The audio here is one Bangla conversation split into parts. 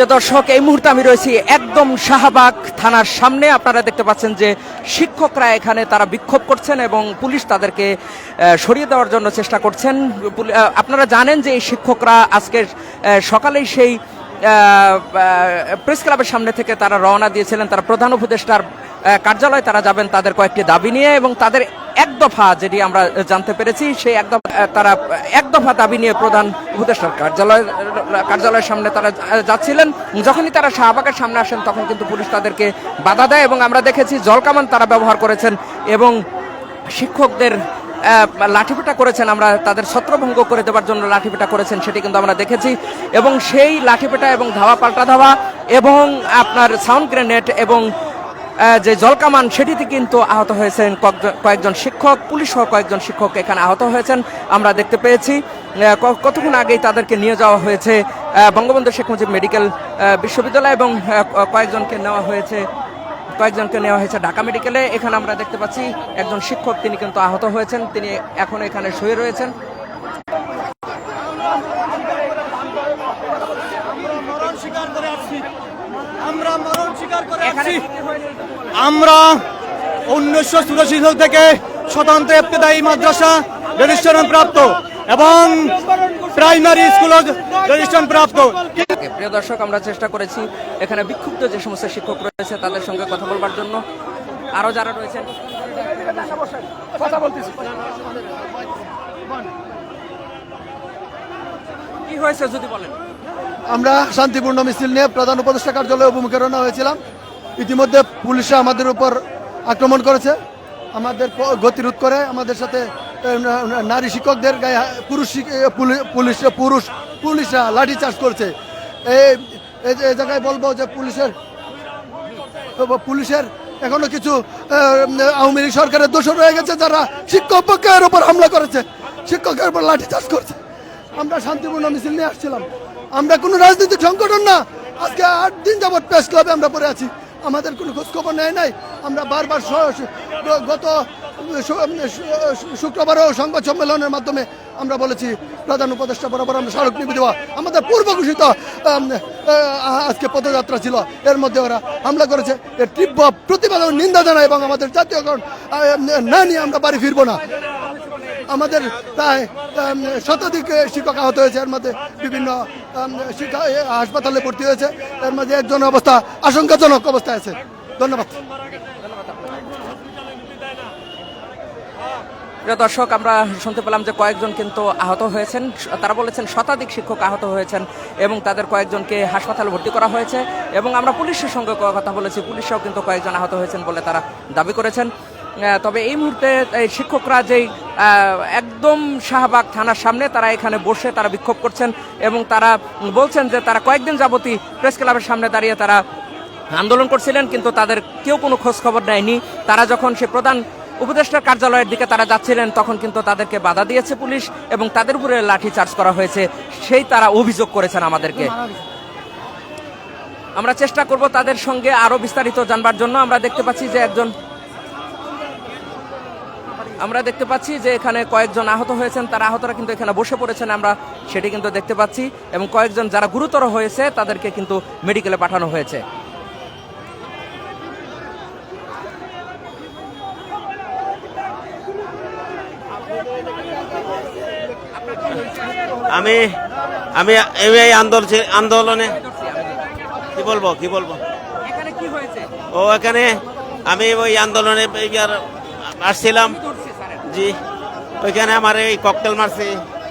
প্রিয় দর্শক, এই মুহূর্তে আমি রয়েছি একদম শাহবাগ থানার সামনে। আপনারা দেখতে পাচ্ছেন যে শিক্ষকরা এখানে তারা বিক্ষোভ করছেন এবং পুলিশ তাদেরকে সরিয়ে দেওয়ার জন্য চেষ্টা করছেন। আপনারা জানেন যে এই শিক্ষকরা আজকে সকালেই সেই প্রেস ক্লাবের সামনে থেকে তারা রওনা দিয়েছিলেন। তারা প্রধান উপদেষ্টার কার্যালয়ে তারা যাবেন তাদের কয়েকটি দাবি নিয়ে এবং তাদের এক দফা যেটি আমরা জানতে পেরেছি, সেই এক দফা তারা এক দফা দাবি নিয়ে প্রধান উপদেষ্টার কার্যালয় কার্যালয়ের সামনে তারা যাচ্ছিলেন। যখনই তারা শাহবাগের সামনে আসেন, তখন কিন্তু পুলিশ তাদেরকে বাধা দেয় এবং আমরা দেখেছি জলকামান তারা ব্যবহার করেছেন এবং শিক্ষকদের লাঠিপেটা করেছেন আমরা তাদের ছত্রভঙ্গ করে দেওয়ার জন্য লাঠিপেটা করেছেন, সেটি কিন্তু আমরা দেখেছি। এবং সেই লাঠিপেটা এবং ধাওয়া, পাল্টা ধাওয়া এবং আপনার সাউন্ড গ্রেনেড এবং যে জলকামান সেটিতে কিন্তু আহত হয়েছেন কয়েকজন- শিক্ষক পুলিশ সহ কয়েকজন শিক্ষক এখানে আহত হয়েছেন। আমরা দেখতে পেয়েছি কতক্ষণ আগেই তাদেরকে নিয়ে যাওয়া হয়েছে বঙ্গবন্ধু শেখ মুজিব মেডিকেল বিশ্ববিদ্যালয় এবং কয়েকজনকে নেওয়া হয়েছে কয়েকজনকে নেওয়া হয়েছে ঢাকা মেডিকেলে। এখানে আমরা দেখতে পাচ্ছি একজন শিক্ষক তিনি কিন্তু আহত হয়েছেন তিনি এখন এখানে শুয়ে রয়েছেন। আমরা মরণ স্বীকার করে আমরা উনিশশো চুরাশি সাল থেকে স্বতন্ত্র ইবতেদায়ী মাদ্রাসা রেজিস্ট্রেশন প্রাপ্ত এবং প্রাইমারি স্কুল রেজিস্ট্রেশন প্রাপ্ত। প্রিয় দর্শক আমরা চেষ্টা করেছি। এখানে বিক্ষুব্ধ যে সমস্ত শিক্ষক রয়েছে তাদের সঙ্গে কথা বলবার জন্য। আরও যারা রয়েছেন। কি হয়েছে যদি বলেন? আমরা শান্তিপূর্ণ মিছিল নিয়ে প্রধান উপদেষ্টা কার্যালয়ে অভিমুখে রওনা হয়েছিলাম। ইতিমধ্যে পুলিশরা আমাদের উপর আক্রমণ করেছে, আমাদের গতিরোধ করে, আমাদের সাথে নারী শিক্ষকদের গায়ে পুরুষ পুলিশ, পুরুষ পুলিশরা লাঠি চার্জ করছে। এই এই জায়গায় বলব যে পুলিশের পুলিশের এখনও কিছু আওয়ামী লীগ সরকারের দোষ রয়ে গেছে, যারা শিক্ষক পক্ষের উপর হামলা করেছে, শিক্ষকের উপর লাঠি চার্জ করছে। আমরা শান্তিপূর্ণ মিছিল নিয়ে আসছিলাম। আমরা কোনো রাজনৈতিক সংগঠন না। আজকে আট দিন যাবৎ প্রেস ক্লাবে আমরা পড়ে আছি। আমাদের কোনো খোঁজখবর নেয় নাই। আমরা বারবার গত শুক্রবারও সংবাদ সম্মেলনের মাধ্যমে আমরা বলেছি, প্রধান উপদেষ্টা বরাবর আমরা স্মারকলিপি দেওয়া। আমাদের পূর্ব ঘোষিত আজকে পদযাত্রা ছিল। এর মধ্যে ওরা হামলা করেছে। এর তীব্র প্রতিবাদ নিন্দা জানায় এবং আমাদের জাতীয়করণ না নিয়ে আমরা বাড়ি ফিরবো না। আমাদের প্রায় শতাধিক শিক্ষক আহত হয়েছে। এর মধ্যে বিভিন্ন হাসপাতালে ভর্তি হয়েছে। এর মধ্যে একজন অবস্থা আশঙ্কাজনক অবস্থায় আছে। ধন্যবাদ। দর্শক, আমরা শুনতে পেলাম যে কয়েকজন কিন্তু আহত হয়েছেন। তারা বলেছেন শতাধিক শিক্ষক আহত হয়েছেন এবং তাদের কয়েকজনকে হাসপাতালে ভর্তি করা হয়েছে এবং আমরা পুলিশের সঙ্গে কথা বলেছি। পুলিশরাও কিন্তু কয়েকজন আহত হয়েছেন বলে তারা দাবি করেছেন। তবে এই মুহূর্তে শিক্ষকরা যেই একদম শাহবাগ থানার সামনে, তারা এখানে বসে তারা বিক্ষোভ করছেন এবং তারা বলছেন যে তারা কয়েকদিন যাবতী প্রেস ক্লাবের সামনে দাঁড়িয়ে তারা আন্দোলন করছিলেন, কিন্তু তাদের কেউ কোনো খোঁজ খবর নেয়নি। তারা যখন সে প্রধান উপদেষ্টার কার্যালয়ের দিকে তারা যাচ্ছিলেন, তখন কিন্তু তাদেরকে বাধা দিয়েছে পুলিশ এবং তাদের উপরে লাঠি চার্জ করা হয়েছে। সেই তারা অভিযোগ করেছেন আমাদেরকে। আমরা চেষ্টা করব তাদের সঙ্গে আরও বিস্তারিত জানবার জন্য। আমরা দেখতে পাচ্ছি যে একজন আমরা দেখতে পাচ্ছি যে এখানে কয়েকজন আহত হয়েছেন তারা আহতরা কিন্তু এখানে বসে পড়েছেন আমরা সেটি কিন্তু দেখতে পাচ্ছি। এবং কয়েকজন যারা গুরুতর হয়েছে তাদেরকে কিন্তু মেডিকেলে পাঠানো হয়েছে। আমি আমি এই আন্দোলন আন্দোলনে কি বলব কি বলব? এখানে কি হয়েছে? ও এখানে আমি ওই আন্দোলনে আসছিলাম। জি, ওইখানে আমার এই ককটেল মারছে,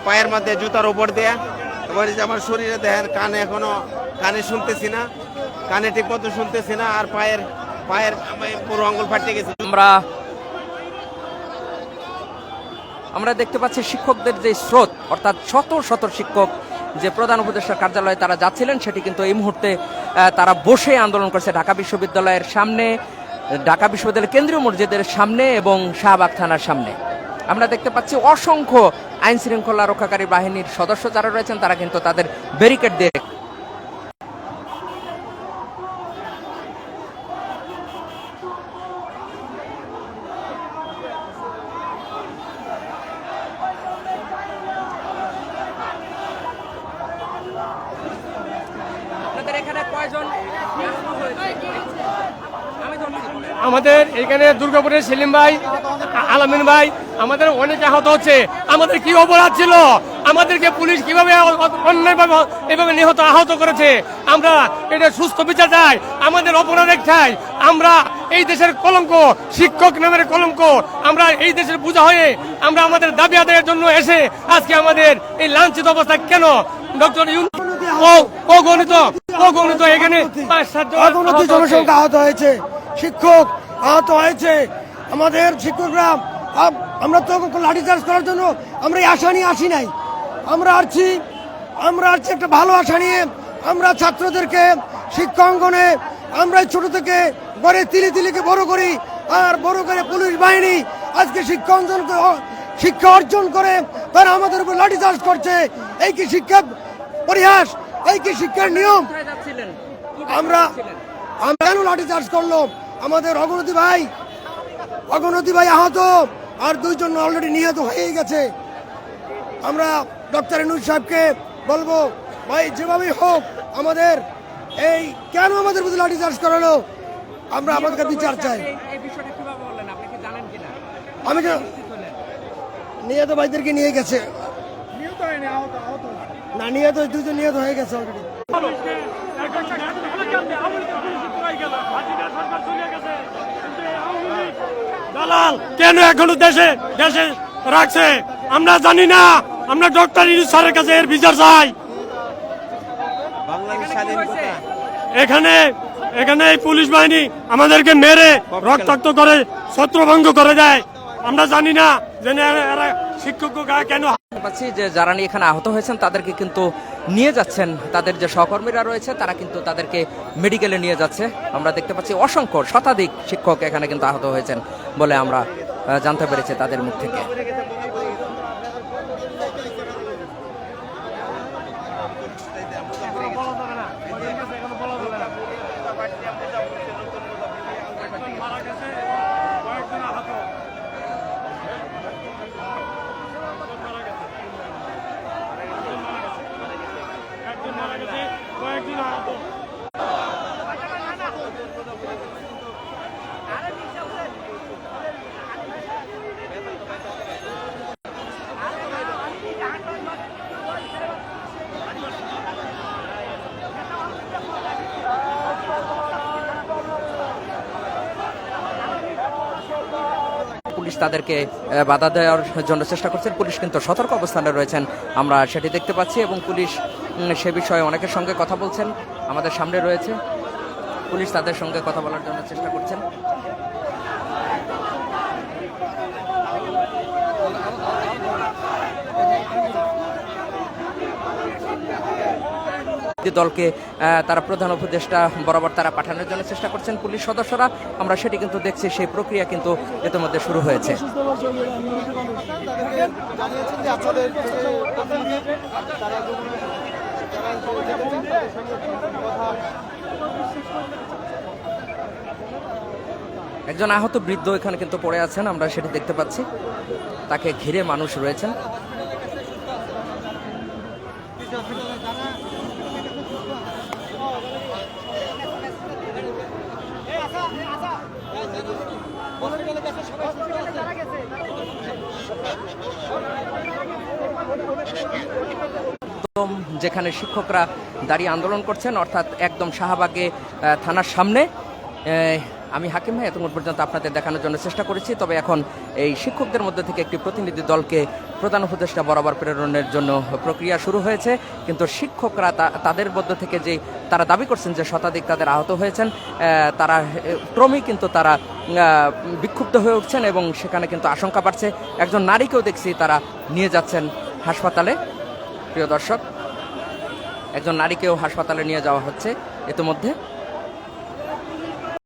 পায়ের মধ্যে জুতার উপর দেয়া। এবার আমার শরীরে দেখেন, কানে এখনও, কানে শুনতেছি না, কানে ঠিক মতো শুনতেছি না, আর পায়ের পায়ের পুরো আঙ্গুল ফাটিয়ে গেছে। আমরা আমরা দেখতে পাচ্ছি শিক্ষকদের যে স্রোত, অর্থাৎ শত শত শিক্ষক যে প্রধান উপদেষ্টার কার্যালয়ে তারা যাচ্ছিলেন, সেটি কিন্তু এই মুহূর্তে তারা বসে আন্দোলন করছে ঢাকা বিশ্ববিদ্যালয়ের সামনে, ঢাকা বিশ্ববিদ্যালয়ের কেন্দ্রীয় মসজিদের সামনে এবং শাহবাগ থানার সামনে। আমরা দেখতে পাচ্ছি অসংখ্য আইন শৃঙ্খলা রক্ষাকারী বাহিনীর সদস্য যারা রয়েছেন, তারা কিন্তু তাদের ব্যারিকেড দিয়ে আপনাদের এখানে কয়জন? আমাদের এখানে দুর্গাপুরের সেলিম ভাই আলামিন ভাই আমাদের অনেক আহত হচ্ছে। আমাদের কি অপরাধ ছিল? আমাদেরকে পুলিশ কীভাবে অন্যায়ভাবে এভাবে নিহত আহত করেছে? আমরা এটা সুস্থ বিচার চাই আমাদের অপরাধ একটাই আমরা এই দেশের কলঙ্ক শিক্ষক নামের কলঙ্ক। আমরা এই দেশের পূজা হয়ে আমরা আমাদের দাবি আদায়ের জন্য এসে আজকে আমাদের এই লাঞ্ছিত অবস্থা কেন? ডক্টর অগণিত অগণিত এখানে পাঁচ সাতজন অগণতি আহত জনসংখ্যা আহত হয়েছে। শিক্ষক আহত হয়েছে। আমাদের শিক্ষকরা আমরা তো লাঠিচার্জ করার জন্য আমরা এই আশা নিয়ে আসি নাই। আমরা আসছি আমরা আসছি একটা ভালো আশা নিয়ে। আমরা ছাত্রদেরকে শিক্ষাঙ্গনে আমরা ছোট থেকে গড়ে তিলি তিলিকে বড় করি আর বড় করে পুলিশ বাহিনী আজকে শিক্ষা অর্জন শিক্ষা অর্জন করে তারা আমাদের উপর লাঠিচার্জ করছে। এই কি শিক্ষা পরিহাস? এই কি শিক্ষার নিয়ম? আমরা আমরা কেন লাঠি চার্জ করল আমাদের অগণতি ভাই অগণতি ভাই আহত আর দুইজন অলরেডি নিহত হয়ে গেছে। আমরা ডক্টর এনুজ সাহেবকে বলব ভাই যেভাবেই হোক আমাদের এই কেন আমাদের প্রতি লাঠি চার্জ করালো? আমরা আমাদের কাছে বিচার চাই। আমি নিহত ভাইদেরকে নিয়ে গেছে। না নিহত দুজন নিহত হয়ে গেছে অলরেডি দালাল কেন এখনও দেশে দেশে রাখছে? আমরা জানি না। আমরা ডক্টর ইউনুস স্যারের কাছে এর বিচার চাই? এখানে এখানে এই পুলিশ বাহিনী আমাদেরকে মেরে রক্তাক্ত করে ছত্রভঙ্গ করে দেয়। আমরা জানি না যে এরা- শিক্ষক কেন পাচ্ছি যে যারা এখানে আহত হয়েছেন, তাদেরকে কিন্তু নিয়ে যাচ্ছেন। তাদের যে সহকর্মীরা রয়েছে, তারা কিন্তু তাদেরকে মেডিকেলে নিয়ে যাচ্ছে। আমরা দেখতে পাচ্ছি অসংখ্য শতাধিক শিক্ষক এখানে কিন্তু আহত হয়েছেন বলে আমরা জানতে পেরেছি তাদের মুখ থেকে পুলিশ তাদেরকে বাধা দেওয়ার জন্য চেষ্টা করছেন। পুলিশ কিন্তু সতর্ক অবস্থানে রয়েছেন। আমরা সেটি দেখতে পাচ্ছি এবং পুলিশ সে বিষয়ে অনেকের সঙ্গে কথা বলছেন। আমাদের সামনে রয়েছে। পুলিশ তাদের সঙ্গে কথা বলার জন্য চেষ্টা করছেন। যে দলকে তারা প্রধান উপদেষ্টা বরাবর তারা পাঠানোর জন্য চেষ্টা করছেন পুলিশ সদস্যরা। আমরা সেটি কিন্তু দেখছি, সেই প্রক্রিয়া কিন্তু ইতিমধ্যে শুরু হয়েছে। একজন আহত বৃদ্ধ এখানে কিন্তু পড়ে আছেন, আমরা সেটি দেখতে পাচ্ছি। তাকে ঘিরে মানুষ রয়েছেন। যেখানে শিক্ষকরা দাঁড়িয়ে আন্দোলন করছেন অর্থাৎ একদম শাহবাগে থানার সামনে। আমি হাকিম ভাই, এতক্ষণ পর্যন্ত আপনাদের দেখানোর জন্য চেষ্টা করেছি, তবে এখন এই শিক্ষকদের মধ্যে থেকে একটি প্রতিনিধি দলকে প্রধান উপদেষ্টা বরাবর প্রেরণের জন্য প্রক্রিয়া শুরু হয়েছে। কিন্তু শিক্ষকরা তাদের মধ্য থেকে যে তারা দাবি করছেন যে শতাধিক তাদের আহত হয়েছেন তারা ক্রমেই কিন্তু তারা বিক্ষুব্ধ হয়ে উঠছেন এবং সেখানে কিন্তু আশঙ্কা বাড়ছে। একজন নারীকেও দেখছি তারা নিয়ে যাচ্ছেন হাসপাতালে। প্রিয় দর্শক, একজন নারীকেও হাসপাতালে নিয়ে যাওয়া হচ্ছে। ইতিমধ্যে